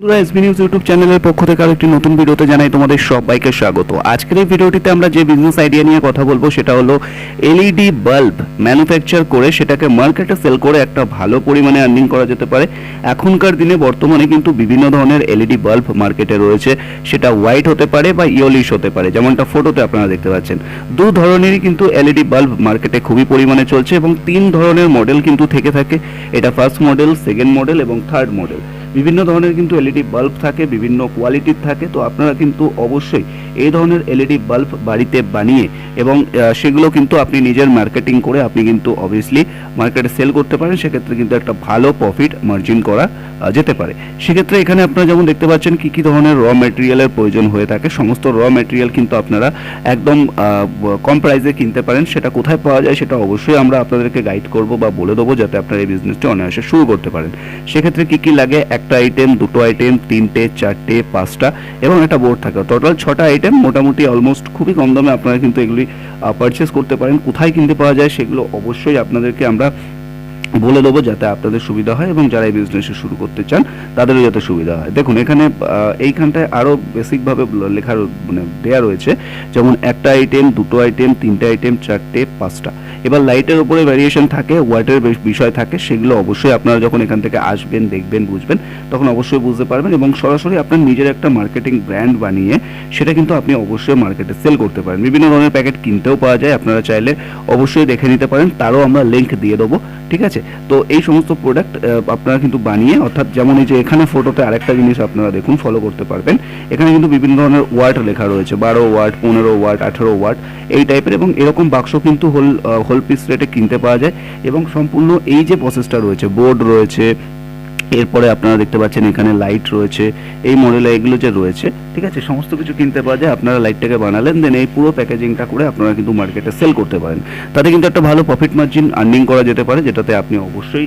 বন্ধুরা SB news YouTube চ্যানেলের পক্ষ থেকে আরও একটি নতুন ভিডিওতে জানাই তোমাদের সবাইকে স্বাগত। আজকের এই ভিডিওটিতে আমরা যে বিজনেস আইডিয়া নিয়ে কথা বলব, সেটা হলো এলইডি বাল্ব ম্যানুফ্যাকচার করে সেটাকে মার্কেটে সেল করে একটা ভালো পরিমাণে আর্নিং করা যেতে পারে। এখনকার দিনে বর্তমানে কিন্তু বিভিন্ন ধরনের এলইডি বাল্ব মার্কেটে রয়েছে। সেটা হোয়াইট হতে পারে বা ইয়োলিশ হতে পারে, যেমনটা ফটোতে আপনারা দেখতে পাচ্ছেন। দু ধরনেরই কিন্তু এলইডি বাল্ব মার্কেটে খুবই পরিমাণে চলছে এবং তিন ধরনের মডেল কিন্তু থেকে থাকে। এটা ফার্স্ট মডেল সেকেন্ড মডেল এবং থার্ড মডেল বিভিন্ন ধরনের কিন্তু এলইডি বাল্ব থাকে, বিভিন্ন কোয়ালিটির থাকে, তো আপনারা কিন্তু অবশ্যই এই ধরনের এলইডি বাল্ব বাড়িতে বানিয়ে এবং সেগুলো কিন্তু আপনি নিজের মার্কেটিং করে আপনি কিন্তু অবভিয়াসলি মার্কেটে সেল করতে পারেন, সেক্ষেত্রে কিন্তু একটা ভালো প্রফিট মার্জিন করা যেতে পারে। সেক্ষেত্রে এখানে আপনারা যেমন দেখতে পাচ্ছেন কি কি ধরনের র মেটেরিয়ালের প্রয়োজন হয়ে থাকে, সমস্ত র মেটেরিয়াল কিন্তু আপনারা একদম কম প্রাইসে কিনতে পারেন, সেটা কোথায় পাওয়া যায় সেটা অবশ্যই আমরা আপনাদেরকে গাইড করব বা বলে দেবো, যাতে আপনারা এই বিজনেসটা অনায়াসে শুরু করতে পারেন। সেক্ষেত্রে কি কি লাগে? একটা আইটেম দুটো আইটেম তিনটে, চারটে, পাঁচটা এবং একটা বোর্ড থাকে। টোটাল ছটা আইটেম মোটামুটি অলমোস্ট খুবই কম দামে আপনারা কিন্তু এগুলি পারচেস করতে পারেন। কোথায় কিনতে পাওয়া যায় সেগুলো অবশ্যই আপনাদেরকে আমরা বলে দেবো যাতে আপনাদের সুবিধা হয় এবং যারা এই বিজনেস শুরু করতে চান, তাদেরও যাতে সুবিধা হয়। দেখুন, এখানে এইখানটায় আরও বেসিকভাবে লেখা রো- মানে দেওয়া রয়েছে, যেমন একটা আইটেম দুটো আইটেম তিনটে আইটেম চারটে, পাঁচটা। এবার লাইটের উপরে ভ্যারিয়েশন থাকে ওয়াটের বিষয় থাকে, সেগুলো অবশ্যই আপনারা যখন এখান থেকে আসবেন, দেখবেন, বুঝবেন, তখন অবশ্যই বুঝতে পারবেন এবং সরাসরি আপনার নিজের একটা মার্কেটিং ব্র্যান্ড বানিয়ে সেটা কিন্তু আপনি অবশ্যই মার্কেটে সেল করতে পারেন। বিভিন্ন ধরনের প্যাকেট কিনতেও পাওয়া যায়, আপনারা চাইলে অবশ্যই দেখে নিতে পারেন, তারও আমরা লিঙ্ক দিয়ে দেবো, ঠিক আছে? তো এই সমস্ত প্রোডাক্ট আপনারা কিন্তু বানিয়ে, অর্থাৎ যেমন এই যে এখানে ফটোতে আরেকটা জিনিস আপনারা দেখুন ফলো করতে পারবেন। এখানে কিন্তু বিভিন্ন ধরনের ওয়ার্ড লেখা রয়েছে, বারো ওয়ার্ড পনেরো ওয়ার্ড আঠেরো ওয়ার্ড এই টাইপের এবং এরকম বাক্স কিন্তু হোল হোল পিস রেটে কিনতে পাওয়া যায়। এবং সম্পূর্ণ এই যে প্রসেসটা রয়েছে বোর্ড রয়েছে এরপরে আপনারা দেখতে পাচ্ছেন এখানে লাইট রয়েছে, এই মডেলে এগুলো যে রয়েছে, ঠিক আছে, সমস্ত কিছু কিনতে পাওয়া যায়, আপনারা লাইটটাকে বানালেন দেন এই পুরো প্যাকেজিংটা করে আপনারা কিন্তু মার্কেটে সেল করতে পারেন। তাতে কিন্তু একটা ভালো প্রফিট মার্জিন আর্নিং করা যেতে পারে, যেটাতে আপনি অবশ্যই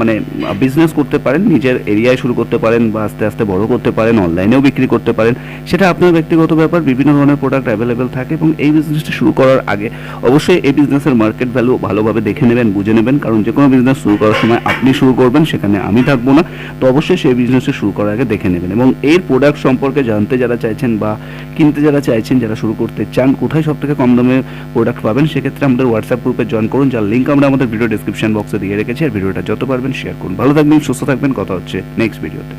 মানে বিজনেস করতে পারেন, নিজের এরিয়ায় শুরু করতে পারেন বা আস্তে আস্তে বড় করতে পারেন অনলাইনেও বিক্রি করতে পারেন। সেটা আপনার ব্যক্তিগত ব্যাপার, বিভিন্ন ধরনের প্রোডাক্ট অ্যাভেলেবেল থাকে এবং এই বিজনেসটা শুরু করার আগে অবশ্যই এই বিজনেসের মার্কেট ভ্যালু ভালোভাবে দেখে নেবেন, বুঝে নেবেন। কারণ যে কোনো বিজনেস শুরু করার সময় আপনি শুরু করবেন, সেখানে আমি থাকব। না, তো অবশ্যই সেই বিজনেসটা শুরু করার আগে দেখে নেবেন। এবং এর প্রোডাক্ট সম্পর্কে জানতে যারা চাইছেন বা কিনতে যারা চাইছেন, যারা শুরু করতে চান, কোথায় সব থেকে কম দামে প্রোডাক্ট পাবেন, সেক্ষেত্রে আমাদের হোয়াটসঅ্যাপ গ্রুপে জয়েন করুন, যার লিঙ্ক আমরা আমাদের ভিডিও ডিসক্রিপশন বক্সে দিয়ে রেখেছি। আর ভিডিওটা যত পারবেন শেয়ার করুন। ভালো থাকবেন, সুস্থ থাকবেন। কথা হচ্ছে নেক্সট ভিডিওতে